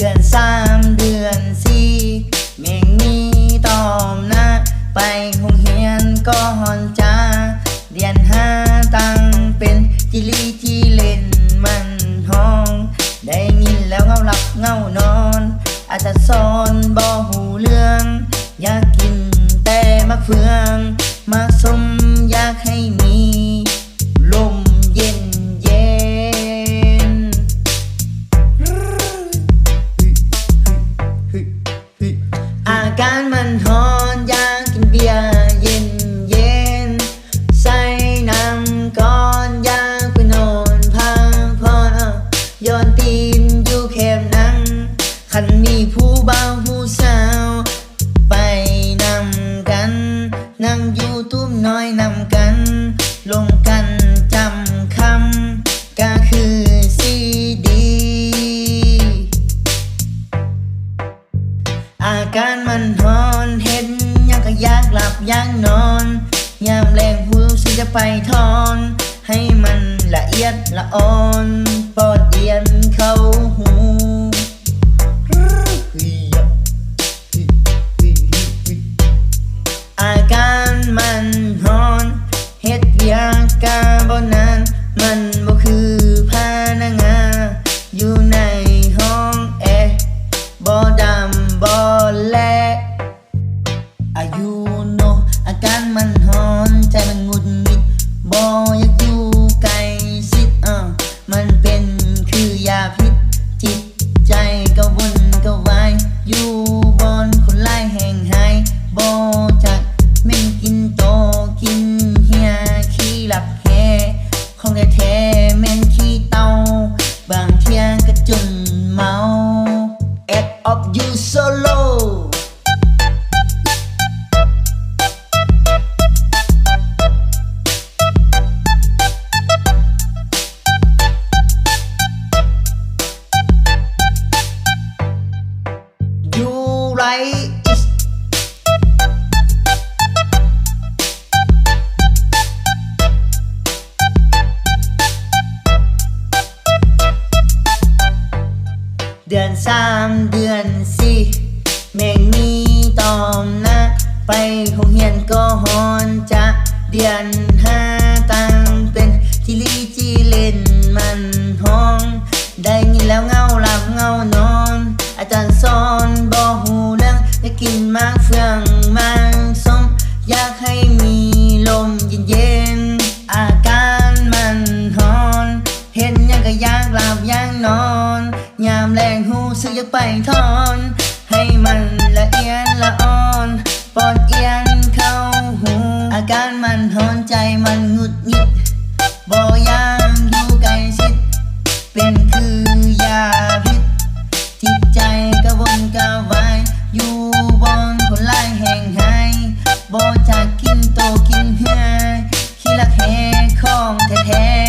เดือนสามเดือนสี่เมงมีตอมนะ ไปหงเฮียนก็หอนจ้าเดือนห้าตังเป็นจิลีที่เล่นมันห้อง ได้ยินแล้วเงาหลับเงานอน อาจจะซ่อนบ่หูเรื่อง อยากกินแต่มะเฟือง got my ยามแรงวิฉันจะไปทอน ให้มันละเอียดละอ่อนปอดเอียนเข้าหูอาการมันร้อนเฮ็ดยากาบนนั้นมันบ่ เดือนสามเดือนสี่แม่งมีตอมนะ ไปโรงเรียน นอน ยามแรงหูสึกอยากไปทอน ให้มันละเอียดละอ่อนปอดเอียนเข้าหู อาการมันหอนใจมันงุดงิดบอยางอยู่ไกลชิดเป็นคือยาพิษ จิตใจกระวนกระวายอยู่บนคนไล่แห่งห้บอจากกินโตกินเฮือขี้ละแหของแท้